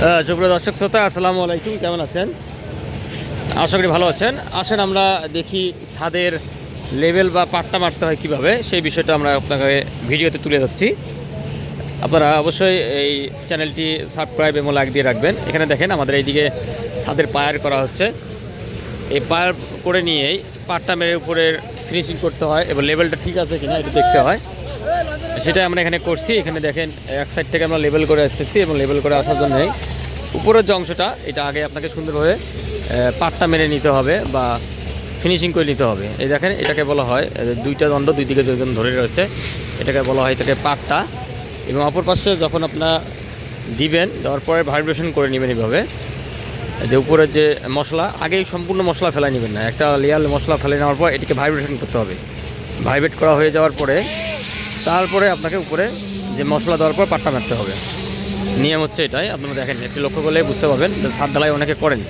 সুপ্রিয় দর্শক শ্রোতা, আসসালামু আলাইকুম, কেমন আছেন? আশা করি ভালো আছেন। আসেন আমরা দেখি ছাদের লেভেল বা পাট্টা মারতে হয় কীভাবে, সেই বিষয়টা আমরা আপনাকে ভিডিওতে তুলে ধরছি। আপনারা অবশ্যই এই চ্যানেলটি সাবস্ক্রাইব এবং লাইক দিয়ে রাখবেন। এখানে দেখেন আমাদের এইদিকে ছাদের পায়ার করা হচ্ছে। এই পায়ার করে নিয়েই পাট্টা মেরে উপরের ফিনিশিং করতে হয়, এবং লেভেলটা ঠিক আছে কিনা এটা দেখতে হয়। সেটা আমরা এখানে করছি। এখানে দেখেন এক সাইড থেকে আমরা লেবেল করে আসতেছি, এবং লেবেল করে আসার জন্যই উপরের যে অংশটা, এটা আগে আপনাকে সুন্দরভাবে পাটটা মেরে নিতে হবে বা ফিনিশিং করে নিতে হবে। এই দেখেন, এটাকে বলা হয় দুইটা দণ্ড, দুই দিকে দুজন ধরে রয়েছে। এটাকে বলা হয় এটাকে পাটটা। এবং অপর পাশে যখন আপনার দিবেন, দেওয়ার পরে ভাইব্রেশন করে নেবেন এইভাবে যে উপরে যে মশলা, আগেই সম্পূর্ণ মশলা ফেলাই নেবেন না। একটা লেয়ার মশলা ফেলে নেওয়ার পর এটিকে ভাইব্রেশন করতে হবে। ভাইব্রেট করা হয়ে যাওয়ার পরে, তারপরে আপনাকে উপরে যে মশলা দেওয়ার পর পাট্টা মারতে হবে। নিয়ম হচ্ছে এটাই। আপনারা দেখেন, একটু লক্ষ্য করলে বুঝতে পারবেন যে ছাদ ঢালাই অনেকে করেন।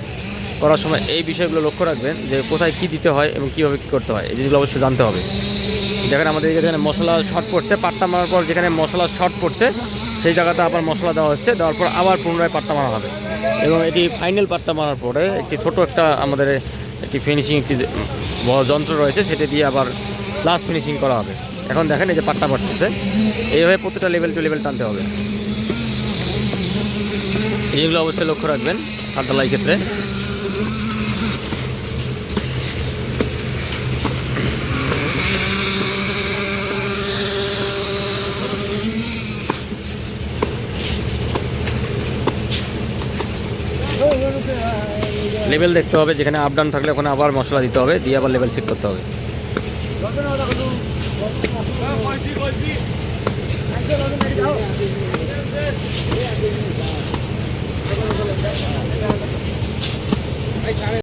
করার সময় এই বিষয়গুলো লক্ষ্য রাখবেন যে কোথায় কী দিতে হয় এবং কীভাবে কী করতে হয়। এই জিনিসগুলো অবশ্যই জানতে হবে। দেখেন, আমাদের এখানে মশলা শর্ট পড়ছে, পাট্টা মারার পর যেখানে মশলা শর্ট পড়ছে, সেই জায়গাতে আবার মশলা দেওয়া হচ্ছে। দেওয়ার পর আবার পুনরায় পাট্টা মারা হবে। এবং এটি ফাইনাল পাট্টা মারার পরে একটি ছোট একটা আমাদের একটি ফিনিশিং একটি যন্ত্র রয়েছে, সেটা দিয়ে আবার লাস্ট ফিনিশিং করা হবে। এখন দেখেন, এই যে পাট্টা পাটতেছে এইভাবে প্রতিটা লেভেল টু লেভেল টানতে হবে। এইগুলো অবশ্যই লক্ষ্য রাখবেন কাঁটালাই ক্ষেত্রে। লেভেল দেখতে হবে, যেখানে আপ ডাউন থাকলে ওখানে আবার মশলা দিতে হবে, দিয়ে আবার লেভেল চেক করতে হবে।